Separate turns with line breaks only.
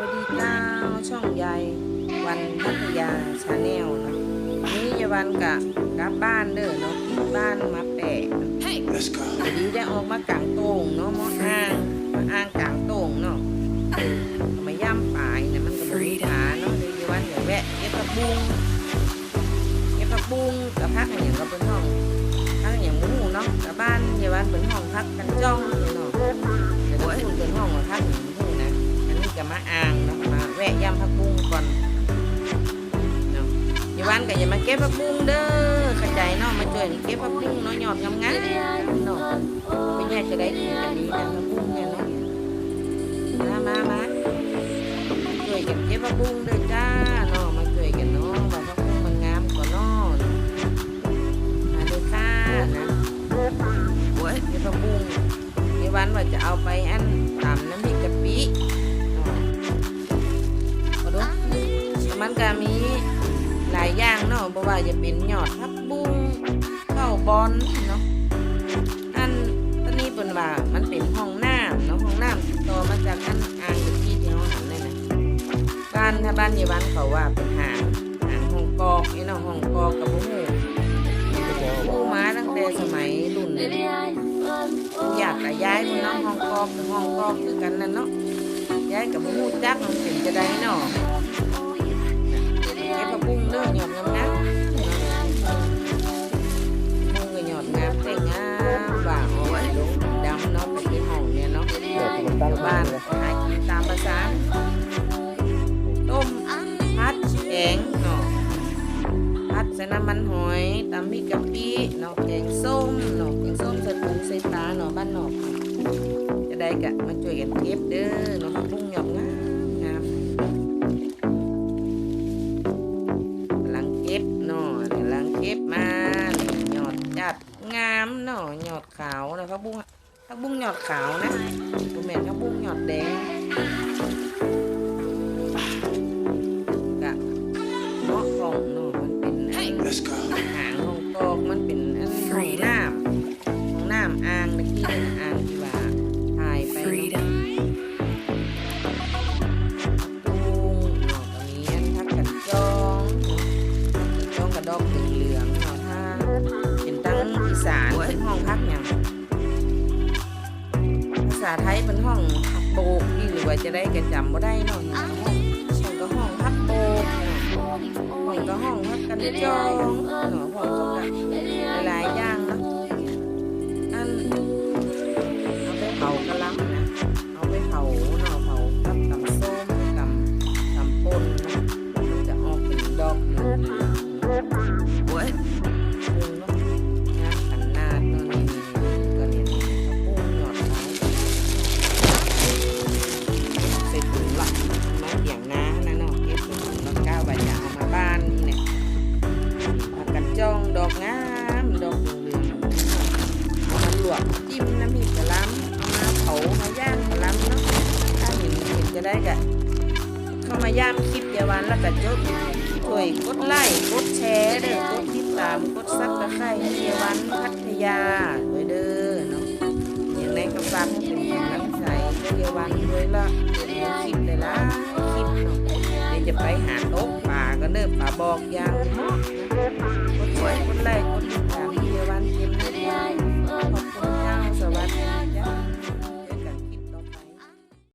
วัสดีเจ้าช่องยายวันพัทยาชาแนลเนาะนี่ยายวันกะกลับบ้านเด้อเนาะที่บ้านมาแปะ
Let's go.
พอดีได้ออกมากลางโต่งเนาะมออ้างมาอ้างกลางโต่งเนาะก็มาย่ำปลายเนี่ยมันก็บริขาเนาะเดี๋ยวยายวันเดี๋ยวแวะเก็บผักบุ้งเก็บผักบุ้งกับพักอนอย่างกับเป็นห้องพักอนอย่างหมูเนาะกับบ้านยายวันเป็นห้องพักกันจ้องเนี่ยเนาะเดี๋ยวคุณเป็นห้องของท่านหญิง อย่าวันก็อย่ามาเก็บผักบุ้งเด้อเข้าใจเนาะมาช่วยเก็บผักบุ้งเนาะหยอดงามๆเนาะไม่แย่จะได้กินกันนี้นะผักบุ้งเนี่ยเนาะมามามาช่วยกันเก็บผักบุ้งเด้อจ้าเนาะมาช่วยกันเนาะว่าผักบุ้งมันงามกว่าเนาะมาด้อค่ะนะโอ้ยเก็บผักบุ้งในวันว่าจะเอาไปอันตำน้ำพริกกะปิเอาดูมันก็มี เนาะบ่ว่าจะเป็นยอดพับบุ้งข้าวบอลเนาะอันตอนนี้เป็นว่ามันเป็นห้องน้ำเนาะห้องน้ำติดต่อมาจากอันอ่างตะกี้ที่เราหันเลยนะบ้านถ้าบ้านยายวันเขาว่าเป็นหางหางห้องกอกไอ้เนาะห้องกอกกับบุ้งผู้มาตั้งแต่สมัยรุ่นเลยอยากกับย้ายมันเนาะห้องกอกกับห้องกอกคือกันนั่นเนาะย้ายกับหมูจักมันเป็นจะได้เนาะเก็บผักบุ้านหากินตามภาษาต้มพัดแกงเนาะพัดใส่น้ำมันหอยตำพริกกะปิเนาะแกงส้มเนาะแกงส้มใส่ปูใส่ปลาเนาะบ้านนอกจะได้กะมาช่วยกันเก็บเด้อเนาะผักบุ้งหยอกงามงามกำลังเก็บเนาะกำลังเก็บมาหยอดจัดงามเนาะหยอดขาวนะผักบุ้ง ผักบุ้งหยอดขาวนะกูเหม็นผักบุ้งหยอดแดงกะเนาะของเนาะมันเป็นไอ้
Let's go.
หางของกอกมันเป็นอันของน้ำของน้ำอ่างตะกี้เป็นอ่างที่ว่าถ่ายไปเนาะตุงเนาะตอนนี้อันทักกันจองจองกระดอกเหลืองๆเนาะถ้าเป็นตั้งอีสานเป็นห้องพักอย่างภาษาไทยเป็นห้องพักโบกนี่หรือว่าจะได้กันจำบ่ได้เนาะห้องห้องก็ห้องพักโบกเนาะห้องก็ห้องพักกันจองเนาะห้องเขาก็ามดอกเหลืองๆเอามาลวกจิ้มน้ำพริกกะล่ำเอามาเผามาย่างกะล่ำเนาะถ้าเห็นเห็นจะได้กะเข้ามาย่ามคลิปเยาวันแล้วก็จบช่วยกดไลค์กดแชร์เด้อกดติดตามกดซับสไครต์ให้เยาวันพัทยาด้วยเด้อเนาะอย่างไรก็ฝากให้เป็นกำลังใจให้เยาวันด้วยละเดี๋ยวคลิปเลยละคลิปเนาะเดี๋ยวจะไปหาโต๊ะป่าก็เด้อป่าบอกย่างเนาะกดช่วยกดไลค์กดติดตามให้เยาวันเก็บให้ดีขอบคุ